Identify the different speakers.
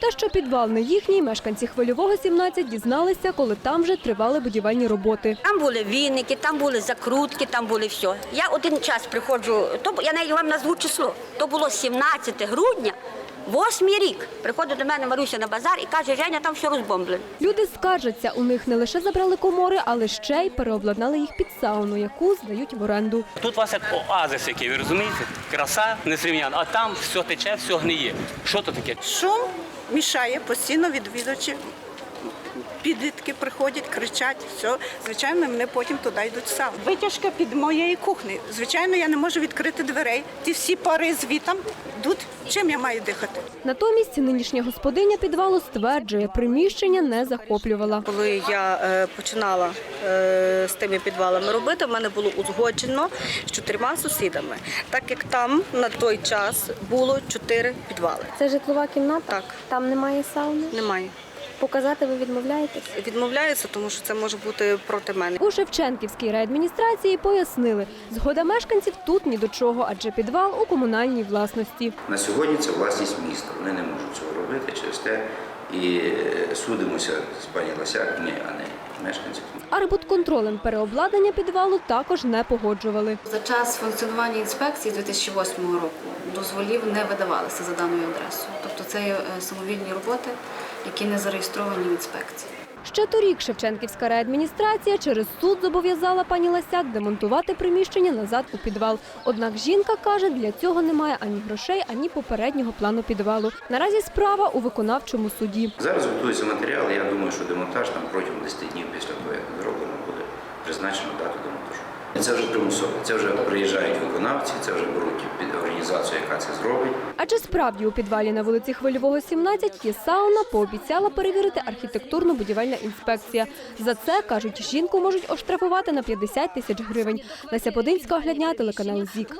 Speaker 1: Про те, що підвал не їхній, мешканці хвильового 17 дізналися, коли там вже тривали будівельні роботи.
Speaker 2: Там були віники, там були закрутки, там були все. Я один час приходжу, то я навіть вам назву число. То було 17 грудня, восьмий рік. Приходить до мене Маруся на базар і каже, Женя, там все розбомблено.
Speaker 1: Люди скаржаться, у них не лише забрали комори, але ще й переобладнали їх під сауну, яку здають в оренду.
Speaker 3: Тут у вас як оазис який, ви розумієте? Краса несрівняна, а там все тече, все гниє. Що то таке?
Speaker 4: Шум мішає постійно відвідувачі. Підлітки приходять, кричать, все. Звичайно, мене потім туди йдуть сам. Витяжка під моєї кухні. Звичайно, я не можу відкрити дверей. Ті всі пари звітам йдуть. Чим я маю дихати?
Speaker 1: Натомість нинішня господиня підвалу стверджує, приміщення не захоплювала.
Speaker 5: Коли я е, починала е, з тими підвалами робити, в мене було узгоджено з чотирма сусідами, так як там на той час було чотири підвали.
Speaker 6: Це житлова кімната?
Speaker 5: Так.
Speaker 6: Там немає сауни?
Speaker 5: Немає.
Speaker 6: Показати ви відмовляєтесь?
Speaker 5: Відмовляюся, тому що це може бути проти мене.
Speaker 1: У Шевченківській райадміністрації пояснили, згода мешканців тут ні до чого, адже підвал у комунальній власності.
Speaker 7: На сьогодні це власність міста. Вони не можуть цього робити через те і е, судимося з пані Ласяк, ми, а не мешканці.
Speaker 1: Арбудконтролем переобладнання підвалу також не погоджували.
Speaker 8: За час функціонування інспекції з 2008 року дозволів не видавалися за даною адресою. Тобто це є е, самовільні роботи, які не зареєстровані в інспекції.
Speaker 1: Ще торік Шевченківська райадміністрація через суд зобов'язала пані Ласяк демонтувати приміщення назад у підвал. Однак жінка каже, для цього немає ані грошей, ані попереднього плану підвалу. Наразі справа у виконавчому суді.
Speaker 7: Зараз готується матеріал. Я думаю, що демонтаж там протягом 10 днів після того, як зроблено, буде призначено дату демонтажу. Це вже примусово. Це вже приїжджають виконавці, це вже беруть під організацію, яка це зробить.
Speaker 1: Адже справді у підвалі на вулиці Хвильового 17 є сауна, пообіцяла перевірити архітектурно-будівельна інспекція. За це, кажуть, жінку можуть оштрафувати на 50 тисяч гривень. Леся Подинська оглядня телеканал ЗІК.